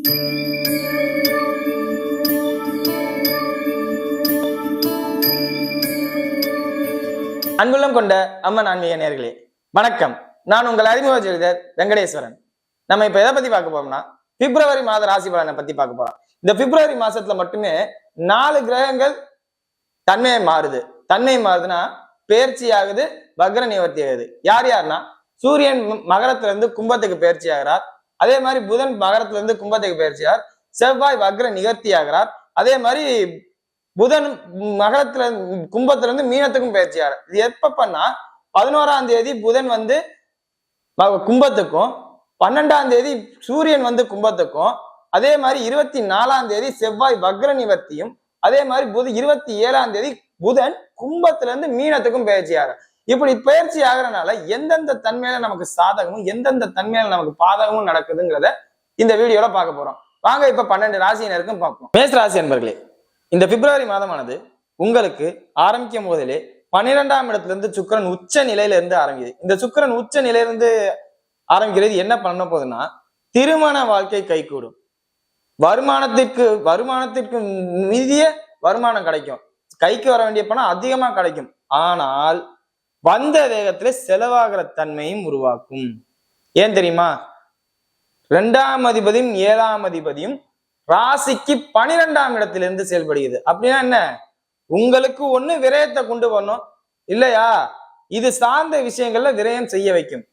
அன்புள்ளம் கொண்ட அம்மன் ஆன்மீக நேர்களே வணக்கம். நான் உங்கள் அறிமுக ஜோதிடர் வெங்கடேஸ்வரன். நம்ம இப்ப எதை பத்தி பார்க்க போறோம்னா பிப்ரவரி மாத ராசி பலனை பத்தி பார்க்க போறோம். இந்த பிப்ரவரி மாசத்துல மட்டுமே நாலு கிரகங்கள் தன்மையை மாறுது. தன்மை மாறுதுன்னா பேர்ச்சி ஆகுது வக்ர நிவர்த்தி ஆகுது. யார் யாருன்னா சூரியன் ம- மகரத்துல இருந்து கும்பத்துக்கு பயிற்சி ஆகிறார். அதே மாதிரி புதன் மகரத்துல இருந்து கும்பத்துக்கு பெயர்ச்சியார் செவ்வாய் வக்ர நிகர்த்தி ஆகிறார் அதே மாதிரி புதன் மகரத்துல இருந்து- கும்பத்துல இருந்து மீனத்துக்கும் பயிற்சி இது எப்ப பண்ணா பதினோராம் தேதி புதன் வந்து கும்பத்துக்கும் பன்னெண்டாம் தேதி சூரியன் வந்து கும்பத்துக்கும் அதே மாதிரி இருபத்தி நாலாம் தேதி செவ்வாய் வக்ர நிவர்த்தியும் அதே மாதிரி புது இருபத்தி ஏழாம் தேதி புதன் கும்பத்துல இருந்து மீனத்துக்கும் பயிற்சி இப்படி பயிற்சி ஆகிறனால எந்தெந்த தன்மையில நமக்கு சாதகமும் எந்தெந்த தன்மையில நமக்கு பாதகமும் நடக்குதுங்கிறத இந்த வீடியோல பார்க்க போறோம். வாங்க இப்ப பன்னெண்டு ராசியினருக்கும் பார்ப்போம். மேஷ ராசி என்பர்களே இந்த பிப்ரவரி மாதமானது உங்களுக்கு ஆரம்பிக்கும் போதிலே பன்னிரெண்டாம் இடத்துல இருந்து சுக்கிரன் உச்ச நிலையில இருந்து ஆரம்பிக்குது. இந்த சுக்கிரன் உச்ச நிலையிலிருந்து ஆரம்பிக்கிறது என்ன பண்ண போகுதுன்னா திருமண வாழ்க்கை கைகூடும். வருமானத்திற்கு வருமானத்திற்கு மீதிய வருமானம் கிடைக்கும். கைக்கு வர வேண்டிய பணம் அதிகமா கிடைக்கும். ஆனால் வந்த வேகத்துல செலவாகிற தன்மையும் உருவாக்கும். ஏன் தெரியுமா? ரெண்டாம் அதிபதியும் ஏழாம் அதிபதியும் ராசிக்கு பனிரெண்டாம் இடத்திலிருந்து செயல்படுகிறது. அப்படின்னா என்ன? உங்களுக்கு ஒண்ணு விரயத்தை கொண்டு வரணும். இல்லையா? இது சார்ந்த விஷயங்கள்ல விரயம் செய்ய வைக்கும்.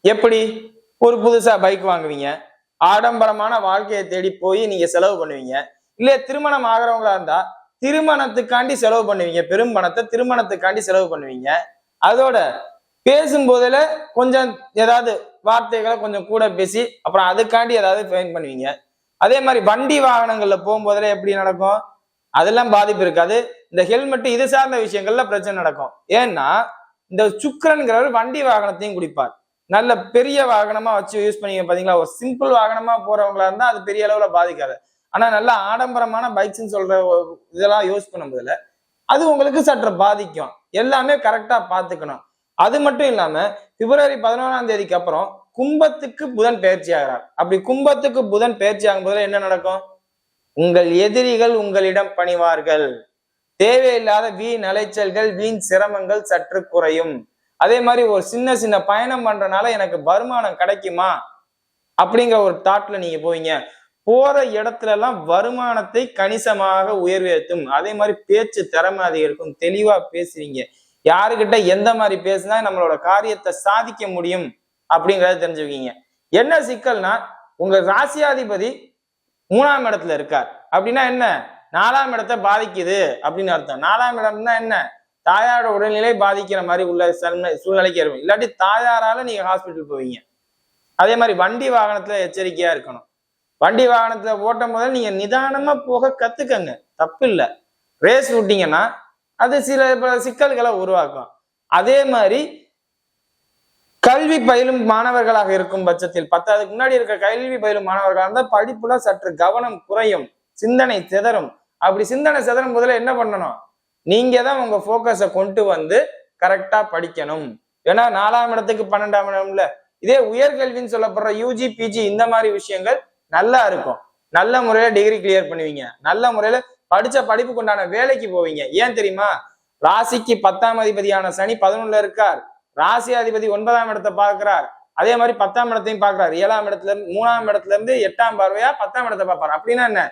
எப்படி? ஒரு புதுசா பைக் வாங்குவீங்க. ஆடம்பரமான வாழ்க்கையை தேடி போய் நீங்க செலவு பண்ணுவீங்க. இல்லையா திருமணம் ஆகிறவங்களா இருந்தா திருமணத்துக்காண்டி செலவு பண்ணுவீங்க. பெரும் பணத்தை திருமணத்துக்காண்டி செலவு பண்ணுவீங்க. அதோட பேசும்போதுல கொஞ்சம் ஏதாவது வார்த்தைகளை கொஞ்சம் கூட பேசி அப்புறம் அதுக்காண்டி ஏதாவது ஃபைன் பண்ணுவீங்க. அதே மாதிரி வண்டி வாகனங்களில் போகும்போதுல எப்படி நடக்கும்? அதெல்லாம் பாதிப்பு இருக்காது. இந்த ஹெல்மெட் இது சார்ந்த விஷயங்கள்ல பிரச்சனை நடக்கும். ஏன்னா இந்த சுக்கரன்கிறவர் வண்டி வாகனத்தையும் குடிப்பார். நல்ல பெரிய வாகனமா வச்சு யூஸ் பண்ணீங்க பாத்தீங்களா? ஒரு சிம்பிள் வாகனமா போறவங்களா இருந்தா அது பெரிய அளவுல பாதிக்காது. ஆனா நல்ல ஆடம்பரமான பைக்ஸ்ன்னு சொல்ற இதெல்லாம் யூஸ் பண்ணும்போதுல அது உங்களுக்கு சற்று பாதிக்கும். எல்லாமே கரெக்டா பாத்துக்கணும் அது மட்டும் இல்லாம பிப்ரவரி பதினோராம் தேதிக்கு அப்புறம் கும்பத்துக்கு புதன் பயிற்சி ஆகிறார். அப்படி கும்பத்துக்கு புதன் பயிற்சி ஆகும்போது என்ன நடக்கும்? உங்கள் எதிரிகள் உங்களிடம் பணிவார்கள். தேவையில்லாத வீண் அலைச்சல்கள் வீண் சிரமங்கள் சற்று குறையும். அதே மாதிரி ஒரு சின்ன சின்ன பயணம் பண்றனால எனக்கு வருமானம் கிடைக்குமா? அப்படிங்கிற ஒரு தாட்ல நீங்க போவீங்க. போற இடத்துல எல்லாம் வருமானத்தை கணிசமாக உயர்வேற்றும் அதே மாதிரி பேச்சு திறமை அதிகரிக்கும். தெளிவா பேசுவீங்க. யாருக்கிட்ட எந்த மாதிரி பேசுனா நம்மளோட காரியத்தை சாதிக்க முடியும் அப்படிங்கறத தெரிஞ்சுக்கிங்க என்ன சிக்கல்னா உங்க ராசியாதிபதி மூணாம் இடத்துல இருக்கார். அப்படின்னா என்ன? நாலாம் இடத்தை பாதிக்குது அப்படின்னு அர்த்தம். நாலாம் இடம்னா என்ன? தாயாரோட உடல்நிலை பாதிக்கிற மாதிரி உள்ள சூழ்நிலைக்கு இருக்கும் இல்லாட்டி தாயாரால நீங்க ஹாஸ்பிட்டல் போவீங்க. அதே மாதிரி வண்டி வாகனத்துல எச்சரிக்கையா இருக்கணும். வண்டி வாகனத்துல ஓட்டும் போது நீங்க நிதானமா போக கத்துக்கங்க. தப்பு இல்ல ரேஸ் விட்டீங்கன்னா அது சில பல சிக்கல்களை உருவாக்கும். அதே மாதிரி கல்வி பயிலும் மாணவர்களாக இருக்கும் பட்சத்தில் பத்தாவதுக்கு முன்னாடி இருக்க கல்வி பயிலும் மாணவர்களாக இருந்தால் படிப்புல சற்று கவனம் குறையும். சிந்தனை சிதறும். அப்படி சிந்தனை சிதறும் போதுல என்ன பண்ணணும்? நீங்க தான் உங்க போக்கஸை கொண்டு வந்து கரெக்டா படிக்கணும். ஏன்னா நாலாம் இடத்துக்கு பன்னெண்டாம் இடம்ல. இதே உயர்கல்வின்னு சொல்லப்படுற யூஜி பிஜி இந்த மாதிரி விஷயங்கள் நல்லா இருக்கும். நல்ல முறையில டிகிரி கிளியர் பண்ணுவீங்க. நல்ல முறையில படிச்ச படிப்புக்கு உண்டான வேலைக்கு போவீங்க. ஏன் தெரியுமா? ராசிக்கு பத்தாம் அதிபதியான சனி பதினொன்னுல இருக்கார். ராசி அதிபதி ஒன்பதாம் இடத்தை பார்க்கிறார். அதே மாதிரி பத்தாம் இடத்தையும் பார்க்கிறார். ஏழாம் இடத்துல இருந்து மூணாம் இடத்துல இருந்து எட்டாம் பார்வையா பத்தாம் இடத்தை பார்ப்பார். அப்படின்னா என்ன?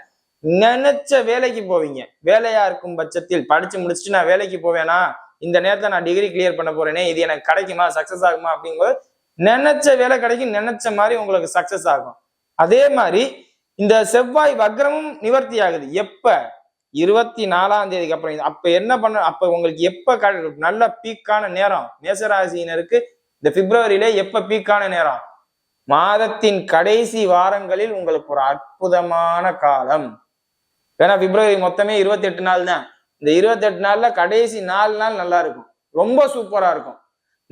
நினைச்ச வேலைக்கு போவீங்க. வேலையா இருக்கும் பட்சத்தில் படிச்சு முடிச்சுட்டு நான் வேலைக்கு போவேனா? இந்த நேரத்தை நான் டிகிரி கிளியர் பண்ண போறேனே. இது எனக்கு கிடைக்குமா? சக்சஸ் ஆகுமா? அப்படிங்கும்போது நினைச்ச வேலை கிடைக்கும். நினைச்ச மாதிரி உங்களுக்கு சக்சஸ் ஆகும். அதே மாதிரி இந்த செவ்வாய் வக்ரமும் நிவர்த்தி ஆகுது எப்ப? இருபத்தி நாலாம் தேதிக்கு அப்புறம். அப்ப என்ன பண்ண அப்ப உங்களுக்கு எப்ப நல்ல பீக்கான நேரம்? மேசராசினருக்கு இந்த பிப்ரவரியில எப்ப பீக்கான நேரம்? மாதத்தின் கடைசி வாரங்களில் உங்களுக்கு ஒரு அற்புதமான காலம். ஏன்னா பிப்ரவரி மொத்தமே இருபத்தி எட்டு நாள் தான். இந்த இருபத்தி எட்டு நாள்ல கடைசி நாலு நாள் நல்லா இருக்கும். ரொம்ப சூப்பரா இருக்கும்.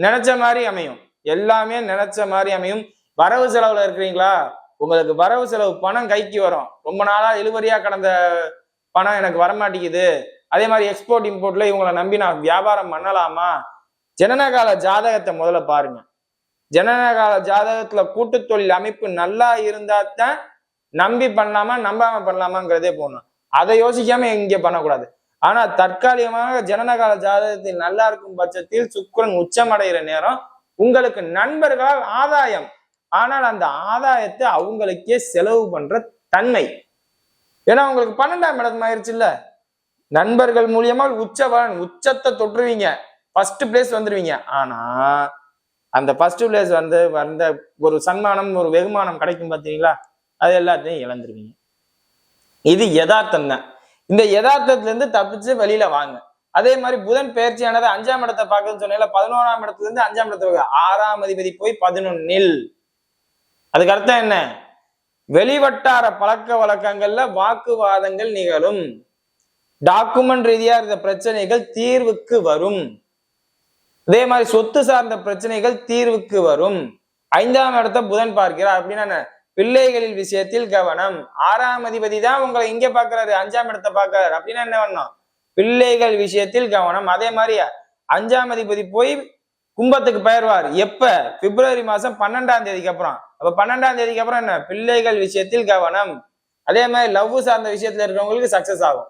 நினைச்ச மாதிரி அமையும். எல்லாமே நினைச்ச மாதிரி அமையும். வரவு செலவுல இருக்கிறீங்களா? உங்களுக்கு வரவு செலவு பணம் கைக்கு வரும். ரொம்ப நாளா இழுவரியா கடந்த பணம் எனக்கு வரமாட்டேங்குது. அதே மாதிரி எக்ஸ்போர்ட் இம்போர்ட்ல இவங்களை நம்பி நான் வியாபாரம் பண்ணலாமா? ஜனனகால ஜாதகத்தை முதல்ல பாருங்க. ஜனனகால ஜாதகத்துல கூட்டு தொழில் அமைப்பு நல்லா இருந்தா தான் நம்பி பண்ணலாமா நம்பாம பண்ணலாமாங்கிறதே போகணும் அதை யோசிக்காம இங்க பண்ணக்கூடாது. ஆனா தற்காலிகமாக ஜனனகால ஜாதகத்தில் நல்லா இருக்கும் பட்சத்தில் சுக்கரன் உச்சமடைகிற நேரம் உங்களுக்கு நண்பர்களால் ஆதாயம். ஆனால் அந்த ஆதாயத்தை அவங்களுக்கே செலவு பண்ற தன்மை. ஏன்னா உங்களுக்கு பன்னெண்டாம் இடம் ஆயிடுச்சுல்ல நண்பர்கள் மூலியமா உச்ச பலன் உச்சத்தை தொற்றுவீங்க ஃபர்ஸ்ட் பிளேஸ் வந்துருவீங்க. ஆனா அந்த ஃபர்ஸ்ட் பிளேஸ் வந்து வந்த ஒரு சன்மானம் ஒரு வெகுமானம் கிடைக்கும் பார்த்தீங்களா? அது எல்லாத்தையும் இழந்துருவீங்க. இது யதார்த்தம் தான். இந்த யதார்த்தத்துல இருந்து தப்பிச்சு வெளியில வாங்க. அதே மாதிரி புதன் பயிற்சியானது அஞ்சாம் இடத்தை பார்க்கணும்னு சொன்னால பதினோராம் இடத்துல இருந்து அஞ்சாம் இடத்துல ஆறாம் அதிபதி போய் பதினொன்னில். அதுக்கு அர்த்தம் என்ன? வெளிவட்டார பழக்க வழக்கங்கள்ல வாக்குவாதங்கள் நிகழும். டாக்குமெண்ட் ரீதியா இருந்த பிரச்சனைகள் தீர்வுக்கு வரும். அதே மாதிரி சொத்து சார்ந்த பிரச்சனைகள் தீர்வுக்கு வரும். ஐந்தாம் இடத்தை புதன் பார்க்கிறார். அப்படின்னா என்ன? பிள்ளைகளின் விஷயத்தில் கவனம். ஆறாம் அதிபதி தான் உங்களை இங்க பாக்குறாரு அஞ்சாம் இடத்தை பாக்குறாரு அப்படின்னா என்ன பண்ணோம் பிள்ளைகள் விஷயத்தில் கவனம். அதே மாதிரி அஞ்சாம் அதிபதி போய் கும்பத்துக்கு பெயர்வார். எப்ப? பிப்ரவரி மாசம் பன்னெண்டாம் தேதிக்கு அப்புறம். அப்ப பன்னெண்டாம் தேதிக்கு அப்புறம் என்ன? பிள்ளைகள் விஷயத்தில் கவனம். அதே மாதிரி லவ் சார்ந்த விஷயத்துல இருக்கிறவங்களுக்கு சக்சஸ் ஆகும்.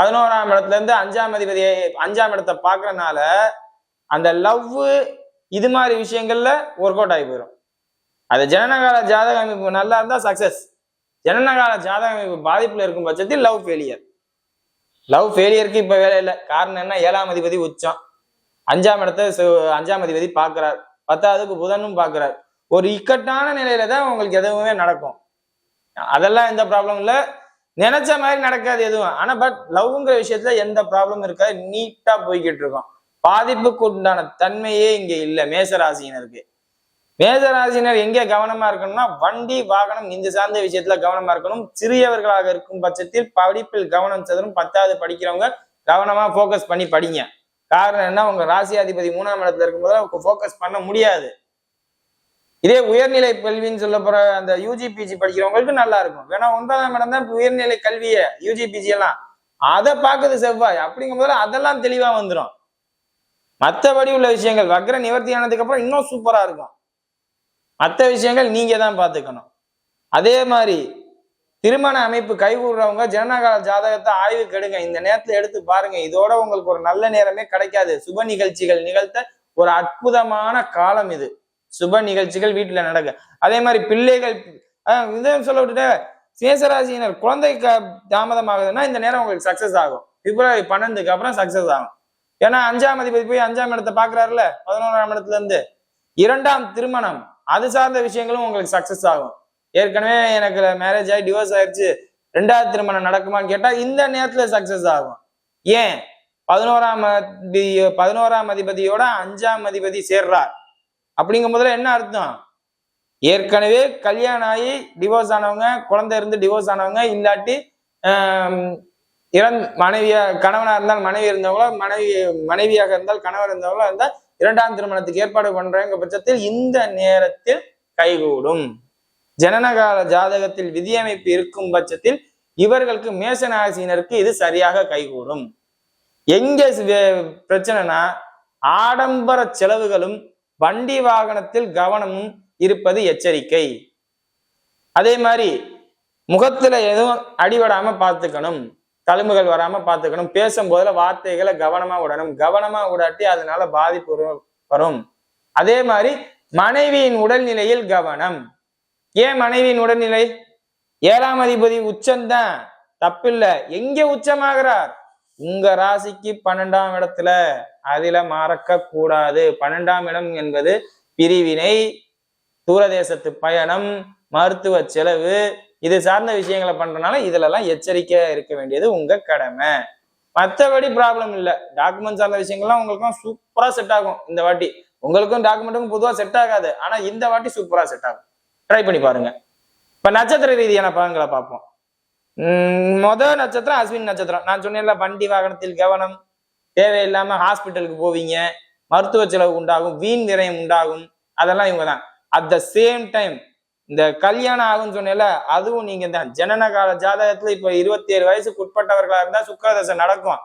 பதினோராம் இடத்துல இருந்து அஞ்சாம் அதிபதி அஞ்சாம் இடத்தை பாக்குறதுனால அந்த லவ் இது மாதிரி விஷயங்கள்ல ஒர்க் அவுட் ஆகி போயிடும் அது ஜனனகால ஜாதக அமைப்பு நல்லா இருந்தா சக்சஸ் ஜனனகால ஜாதக அமைப்பு பாதிப்புல இருக்கும் பட்சத்தில் லவ் ஃபெயிலியர் லவ் ஃபெயிலியருக்கு இப்ப வேலை இல்லை. காரணம் என்ன? ஏழாம் அதிபதி உச்சம். அஞ்சாம் இடத்தை அஞ்சாம் அதிபதி பார்க்கிறார். பத்தாவதுக்கு புதனும் பார்க்கிறார். ஒரு இக்கட்டான நிலையில தான் உங்களுக்கு எதுவுமே நடக்கும். அதெல்லாம் எந்த ப்ராப்ளம் இல்லை. நினைச்ச மாதிரி நடக்காது எதுவும். ஆனா பட் லவ்ங்கிற விஷயத்துல எந்த ப்ராப்ளம் இருக்காது. நீட்டா போய்கிட்டு இருக்கோம். பாதிப்புக்கு உண்டான தன்மையே இங்க இல்ல. மேசராசினருக்கு மேசராசினர் எங்கே கவனமா இருக்கணும்னா வண்டி வாகனம் இந்த சார்ந்த விஷயத்துல கவனமா இருக்கணும். சிறியவர்களாக இருக்கும் பட்சத்தில் படிப்பில் கவனம் செதறும். பத்தாவது படிக்கிறவங்க கவனமா ஃபோக்கஸ் பண்ணி படிங்க. காரணம் என்ன? உங்க ராசியாதிபதி மூணாம் இடத்துல இருக்கும்போது ஃபோக்கஸ் பண்ண முடியாது. இதே உயர்நிலை கல்வின்னு சொல்ல போற அந்த யூஜி பிஜி படிக்கிறவங்களுக்கு நல்லா இருக்கும். வேணா ஒன்பதாம் இடம் தான் உயர்நிலை கல்வியை யூஜி பிஜி எல்லாம். அதை பார்க்குது செவ்வாய். அப்படிங்கும் போது அதெல்லாம் தெளிவா வந்துடும் மற்றபடி உள்ள விஷயங்கள் வக்ர நிவர்த்தி ஆனதுக்கு அப்புறம் இன்னும் சூப்பரா இருக்கும். மற்ற விஷயங்கள் நீங்க தான் பார்த்துக்கணும். அதே மாதிரி திருமண அமைப்பு கைகூடுறவங்க ஜனநாயக ஜாதகத்தை ஆய்வு கெடுங்க. இந்த நேரத்துல எடுத்து பாருங்க. இதோட உங்களுக்கு ஒரு நல்ல நேரமே கிடைக்காது. சுப நிகழ்ச்சிகள் நிகழ்த்த ஒரு அற்புதமான காலம் இது. சுப நிகழ்ச்சிகள் வீட்டுல நடக்கு. அதே மாதிரி பிள்ளைகள் ஆஹ் இதை சொல்ல விட்டுட்டு சேசராசியினர் குழந்தை க- தாமதமாகுதுன்னா இந்த நேரம் உங்களுக்கு சக்சஸ் ஆகும். பிப்ரவரி பன்னெண்டுக்கு அப்புறம் சக்சஸ் ஆகும். ஏன்னா அஞ்சாம் அதிபதி போய் அஞ்சாம் இடத்தை பாக்குறாருல பதினோராம் இடத்துல இருந்து. இரண்டாம் திருமணம் அது சார்ந்த விஷயங்களும் உங்களுக்கு சக்சஸ் ஆகும். ஏற்கனவே எனக்கு மேரேஜ் ஆகி டிவோர்ஸ் ஆயிடுச்சு ரெண்டாவது திருமணம் நடக்குமான்னு கேட்டால் இந்த நேரத்தில் சக்ஸஸ் ஆகும். ஏன்? பதினோராம் அதி பதினோராம் அதிபதியோட அஞ்சாம் அதிபதி சேர்றார். அப்படிங்கும் போதுல என்ன அர்த்தம்? ஏற்கனவே கல்யாணம் ஆகி டிவோர்ஸ் ஆனவங்க குழந்தை இருந்து டிவோர்ஸ் ஆனவங்க இல்லாட்டி இறந் மனைவியா கணவனாக இருந்தால் மனைவி இருந்தவங்களோ மனைவி மனைவியாக இருந்தால் கணவர் இருந்தவங்களோ இருந்தால் இரண்டாம் திருமணத்துக்கு ஏற்பாடு பண்றேங்க பட்சத்தில் இந்த நேரத்தில் கைகூடும். ஜனனகால ஜாதகத்தில் விதியமைப்பு இருக்கும் பட்சத்தில் இவர்களுக்கு மேசநாசினருக்கு இது சரியாக கைகூடும். எங்க பிரச்சனைனா ஆடம்பர செலவுகளும் வண்டி வாகனத்தில் கவனமும் இருப்பது எச்சரிக்கை. அதே மாதிரி முகத்துல எதுவும் அடிபடாம பார்த்துக்கணும். தழும்புகள் வராம பார்த்துக்கணும். பேசும்போதுல வார்த்தைகளை கவனமா விடணும். கவனமா விடாட்டி அதனால பாதிப்பு வரும்- வரும். அதே மாதிரி மனைவியின் உடல்நிலையில் கவனம். ஏன் மனைவியின் உடல்நிலை? ஏழாம் அதிபதி உச்சம்தான் தப்பில்ல. எங்க உச்சமாகிறார்? உங்க ராசிக்கு பன்னெண்டாம் இடத்துல. அதில மறக்க கூடாது. பன்னெண்டாம் இடம் என்பது பிரிவினை தூரதேசத்து பயணம் மருத்துவ செலவு இது சார்ந்த விஷயங்களை பண்றதுனால இதுல எல்லாம் எச்சரிக்கையா இருக்க வேண்டியது உங்க கடமை. மற்றபடி ப்ராப்ளம் இல்லை. டாக்குமெண்ட் சார்ந்த விஷயங்கள்லாம் உங்களுக்கும் சூப்பரா செட் ஆகும். இந்த வாட்டி. உங்களுக்கும் டாக்குமெண்ட்டுக்கும் பொதுவா செட் ஆகாது. ஆனா இந்த வாட்டி சூப்பரா செட் ஆகும். ட்ரை பண்ணி பாருங்க. இப்ப நட்சத்திர ரீதியான பலன்களை பார்ப்போம். மொதல் நட்சத்திரம் அஸ்வின் நட்சத்திரம். நான் சொன்னேன்ல வண்டி வாகனத்தில் கவனம் தேவையில்லாம ஹாஸ்பிட்டலுக்கு போவீங்க. மருத்துவ செலவு உண்டாகும் வீண் விரயம் உண்டாகும். அதெல்லாம் இவங்க தான் அட் த சேம் டைம் இந்த கல்யாணம் ஆகும்னு சொன்னேன்ல அதுவும் நீங்க தான் ஜனனகால ஜாதகத்துல இப்ப இருபத்தி ஏழு வயசுக்கு உட்பட்டவர்களா இருந்தா சுக்கரதசை நடக்கும்.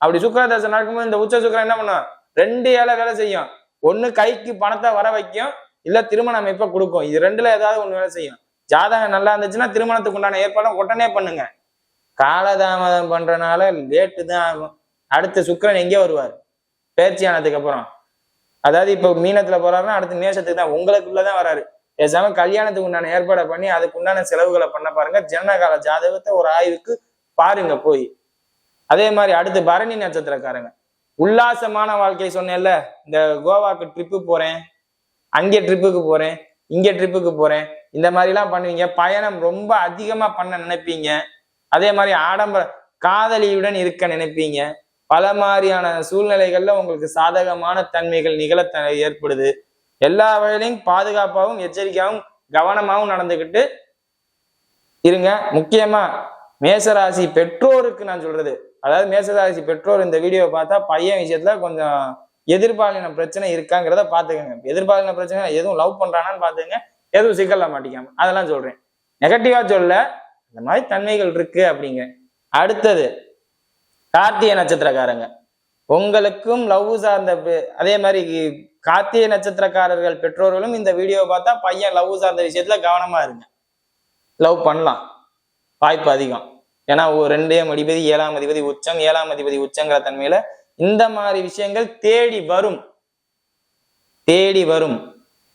அப்படி சுக்கரதசை நடக்கும்போது இந்த உச்ச சுக்கரம் என்ன பண்ணும்? ரெண்டு ஏழை வேலை செய்யும். ஒண்ணு கைக்கு பணத்தை வர வைக்கும் இல்ல திருமண அமைப்பை கொடுக்கும். இது ரெண்டுல ஏதாவது ஒண்ணு வேலை செய்யும். ஜாதகம் நல்லா இருந்துச்சுன்னா திருமணத்துக்கு உண்டான ஏற்பாடும் உடனே பண்ணுங்க. காலதாமதம் பண்றனால லேட்டு தான் ஆகும். அடுத்து சுக்கரன் எங்கே வருவார்? பேர்ச்சி ஆனதுக்கு அப்புறம். அதாவது இப்போ மீனத்துல போறாருன்னா அடுத்து மேஷத்துக்கு தான் உங்களுக்குள்ளதான் வராரு. பேசாம கல்யாணத்துக்கு உண்டான ஏற்பாடை பண்ணி அதுக்கு உண்டான செலவுகளை பண்ண பாருங்க. ஜனகால ஜாதகத்தை ஒரு ஆய்வுக்கு பாருங்க போய். அதே மாதிரி அடுத்து பரணி நட்சத்திரக்காரங்க. உல்லாசமான வாழ்க்கை சொன்னேன்ல இந்த கோவாக்கு ட்ரிப்பு போறேன். அங்கே ட்ரிப்புக்கு போறேன் இங்கே ட்ரிப்புக்கு போறேன். இந்த மாதிரிலாம் பண்ணுவீங்க. பயணம் ரொம்ப அதிகமாக பண்ண நினைப்பீங்க. அதே மாதிரி ஆடம்பர காதலியுடன் இருக்க நினைப்பீங்க. பல மாதிரியான சூழ்நிலைகள்ல உங்களுக்கு சாதகமான தன்மைகள் நிகழ ஏற்படுது. எல்லா வகையிலையும் பாதுகாப்பாகவும் எச்சரிக்கையாகவும் கவனமாகவும் நடந்துக்கிட்டு இருங்க. முக்கியமா மேசராசி பெற்றோருக்கு நான் சொல்றது. அதாவது மேசராசி பெற்றோர் இந்த வீடியோவை பார்த்தா பையன் விஷயத்துல கொஞ்சம் எதிர்பாலின பிரச்சனை இருக்காங்கிறத பாத்துக்கோங்க எதிர்பாலின பிரச்சனை எதுவும் லவ் பண்றானான்னு பாத்துங்க எதுவும் சிக்கல்ல மாட்டிக்காம. அதெல்லாம் சொல்றேன். நெகட்டிவா சொல்ல இந்த மாதிரி தன்மைகள் இருக்கு அப்படிங்க. அடுத்தது கார்த்திகை நட்சத்திரக்காரங்க. உங்களுக்கும் லவ் சார்ந்த பே- அதே மாதிரி கார்த்திகை நட்சத்திரக்காரர்கள் பெற்றோர்களும் இந்த வீடியோவை பார்த்தா பையன் லவ் சார்ந்த விஷயத்துல கவனமா இருங்க. லவ் பண்ணலாம். வாய்ப்பு அதிகம். ஏன்னா ஒரு அதிபதி ஏழாம் அதிபதி உச்சம் ஏழாம் அதிபதி உச்சங்கிற தன்மையில இந்த மாதிரி விஷயங்கள் தேடி வரும். தேடி வரும்.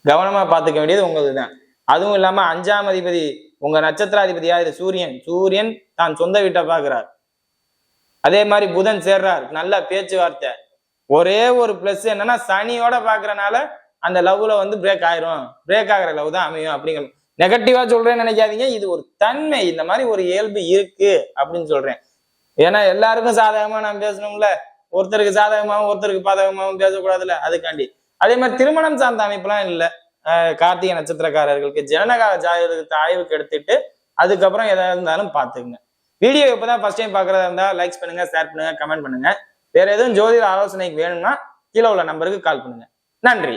கவனமா பார்த்துக்க வேண்டியது உங்களுக்கு தான் அதுவும் இல்லாம அஞ்சாம் அதிபதி உங்க நட்சத்திராதிபதி யாரு சூரியன் சூரியன் தான் சொந்த வீட்டை பாக்குறார் அதே மாதிரி புதன் சேர்றார். நல்ல பேச்சுவார்த்தை. ஒரே ஒரு பிளஸ் என்னன்னா சனியோட பாக்குறனால அந்த லவ்ல வந்து பிரேக் ஆயிரும். பிரேக் ஆகிற லவ் தான் அமையும் அப்படிங்கிற நெகட்டிவா சொல்றேன்னு நினைக்காதீங்க. இது ஒரு தன்மை. இந்த மாதிரி ஒரு இயல்பு இருக்கு அப்படின்னு சொல்றேன். ஏன்னா எல்லாருக்கும் சாதகமா நான் பேசணும்ல. ஒருத்தருக்கு சாதகமாகவும் ஒருத்தருக்கு பாதகமாகவும் பேசக்கூடாதுல்ல? அதுக்காண்டி. அதே மாதிரி திருமணம் சார்ந்த அமைப்புலாம் இல்லை. கார்த்திகை நட்சத்திரக்காரர்களுக்கு ஜனனகால ஜாதகத்தை ஆய்வுக்கு எடுத்துட்டு அதுக்கப்புறம் எதாவது இருந்தாலும் பார்த்துக்குங்க வீடியோ இப்பதான் ஃபர்ஸ்ட் டைம் பார்க்குறதா இருந்தால் லைக்ஸ் பண்ணுங்க ஷேர் பண்ணுங்க கமெண்ட் பண்ணுங்க. வேற எதுவும் ஜோதிட ஆலோசனைக்கு வேணும்னா கீழே உள்ள நம்பருக்கு கால் பண்ணுங்க. நன்றி.